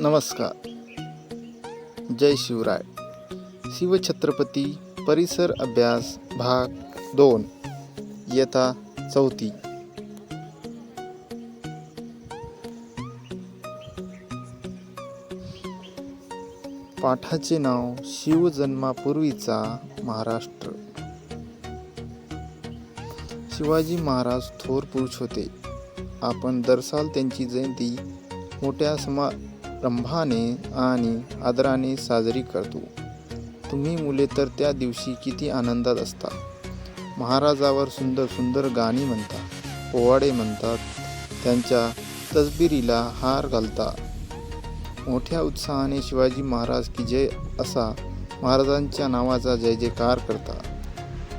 नमस्कार। जय शिवराय। शिवछत्रपती परिसर अभ्यास भाग दोन इयत्ता चौथी। पाठाचे नाव शिवजन्मापूर्वीचा महाराष्ट्र। शिवाजी महाराज थोर पुरुष होते. आपण दरसाल त्यांची जयंती मोठ्या समा समारंभाने आणि आदराने साजरी करतो. तुम्ही मुले तर त्या दिवशी किती आनंदात असता. महाराजावर सुंदर सुंदर गाणी म्हणतात पोवाडे म्हणतात त्यांच्या तसबिरीला हार घालता. मोठ्या उत्साहाने शिवाजी महाराज की जय असा महाराजांच्या नावाचा जय जयकार करता.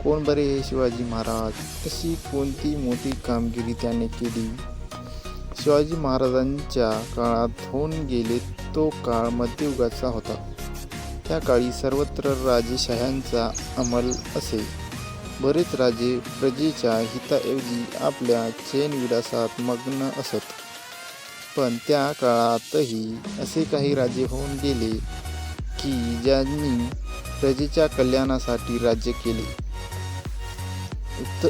कोण बरे हे शिवाजी महाराज? अशी कोणती मोठी कामगिरी त्याने केली? शिवाजी महाराजांच्या काळात होऊन गेले तो काळ मध्ययुगाचा होता. त्या काळी सर्वत्र राजेशाह्यांचा अंमल असे. बरेच राजे प्रजेच्या हिताऐवजी आपल्या चैनविलासात मग्न असत. पण त्या काळातही असे काही राजे होऊन गेले की ज्यांनी प्रजेच्या कल्याणासाठी राज्य केले. उत्त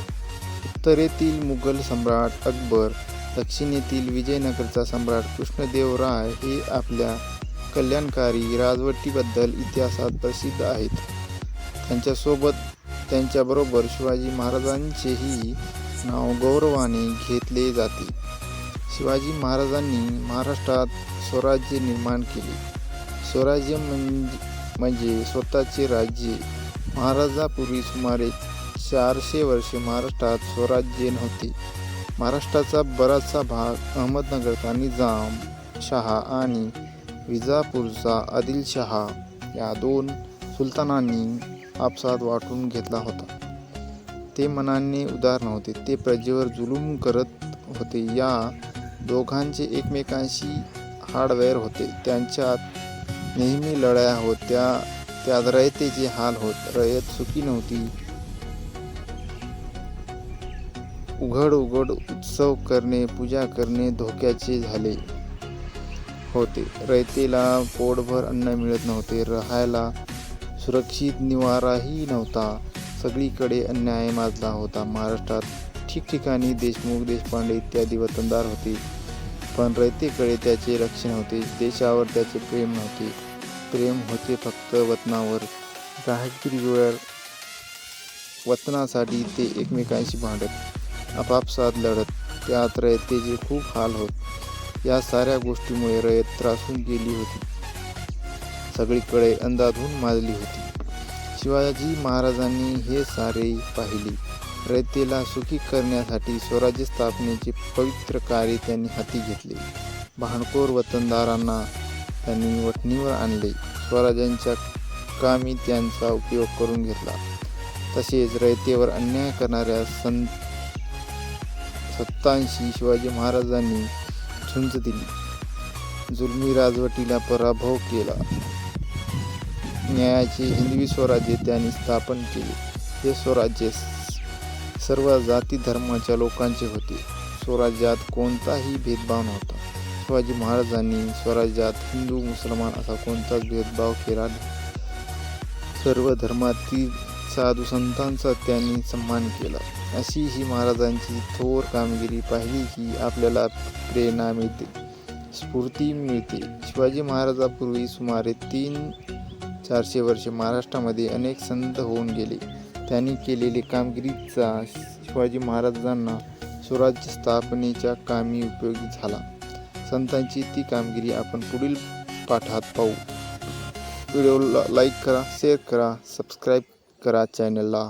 उत्तरेतील मुघल सम्राट अकबर दक्षिणेतील विजयनगरचा सम्राट कृष्णदेवराय हे आपल्या कल्याणकारी राजवटीबद्दल इतिहासात प्रसिद्ध आहेत. त्यांच्यासोबत त्यांच्याबरोबर शिवाजी महाराजांचेही नाव गौरवाने घेतले जाते. शिवाजी महाराजांनी महाराष्ट्रात स्वराज्य निर्माण केले. स्वराज्य म्हणजे म्हणजे स्वतःचे राज्य. महाराजापूर्वी सुमारे चारशे वर्षे महाराष्ट्रात स्वराज्य नव्हते. महाराष्ट्राचा बराचसा भाग अहमदनगरचा निजाम शहा आणि विजापूरचा आदिलशहा या दोन सुलतानांनी आपसात वाटून घेतला होता. ते मनाने उदार नव्हते. ते प्रजेवर जुलूम करत होते. या दोघांचे एकमेकांशी हार्डवेअर होते. त्यांच्यात नेहमी लढाया होत्या. त्यात रयतेचे हाल होत. रयत सुखी नव्हती. उघड उघड उत्सव करणे पूजा करणे धोक्याचे झाले होते. रयतेला पोटभर अन्न मिळत नव्हते. राहायला सुरक्षित निवाराही नव्हता. सगळीकडे अन्याय माजला होता. महाराष्ट्रात ठिकठिकाणी देशमुख देशपांडे इत्यादी वतनदार होते. पण रयतेकडे त्याचे लक्ष नव्हते. देशावर त्याचे प्रेम नव्हते. प्रेम होते फक्त वतनावर. राहगिरीवर वतनासाठी ते एकमेकांशी भांडत आपापसात लढत त्यात रयतेचे खूप हाल होत. या साऱ्या गोष्टीमुळे रयत त्रासून गेली होती. सगळीकडे अंदाधून माजली होती. शिवाजी महाराजांनी हे सारे पाहिले. रयतेला सुखी करण्यासाठी स्वराज्य स्थापनेचे पवित्र कार्य त्यांनी हाती घेतले. भांडखोर वतनदारांना त्यांनी वठणीवर आणले. स्वराज्यांच्या कामी त्यांचा उपयोग करून घेतला. तसेच रयतेवर अन्याय करणाऱ्या संत सत्तांशी शिवाजी महाराजांनी झुंज दिली. जुलमी राजवटीला पराभव केला. न्यायाचे हिंदवी स्वराज्य त्यांनी स्थापन केले. हे स्वराज्य सर्व जाती धर्माच्या लोकांचे होते. स्वराज्यात कोणताही भेदभाव नव्हता. शिवाजी महाराजांनी स्वराज्यात हिंदू मुसलमान असा कोणताच भेदभाव केला नाही. सर्व धर्मातील साधू संतांचा त्यांनी सन्मान केला. अशी ही महाराजांची थोर कामगिरी पाहिली की आपल्याला प्रेरणा मिळते स्फूर्ती मिळते. शिवाजी महाराजापूर्वी सुमारे तीन चारशे वर्षे महाराष्ट्रामध्ये अनेक संत होऊन गेले. त्यांनी केलेली कामगिरीचा शिवाजी महाराजांना स्वराज्य स्थापनेच्या कामी उपयोगी झाला. संतांची ती कामगिरी आपण पुढील पाठात पाहू. व्हिडिओला लाईक करा शेअर करा सबस्क्राईब करा चॅनलला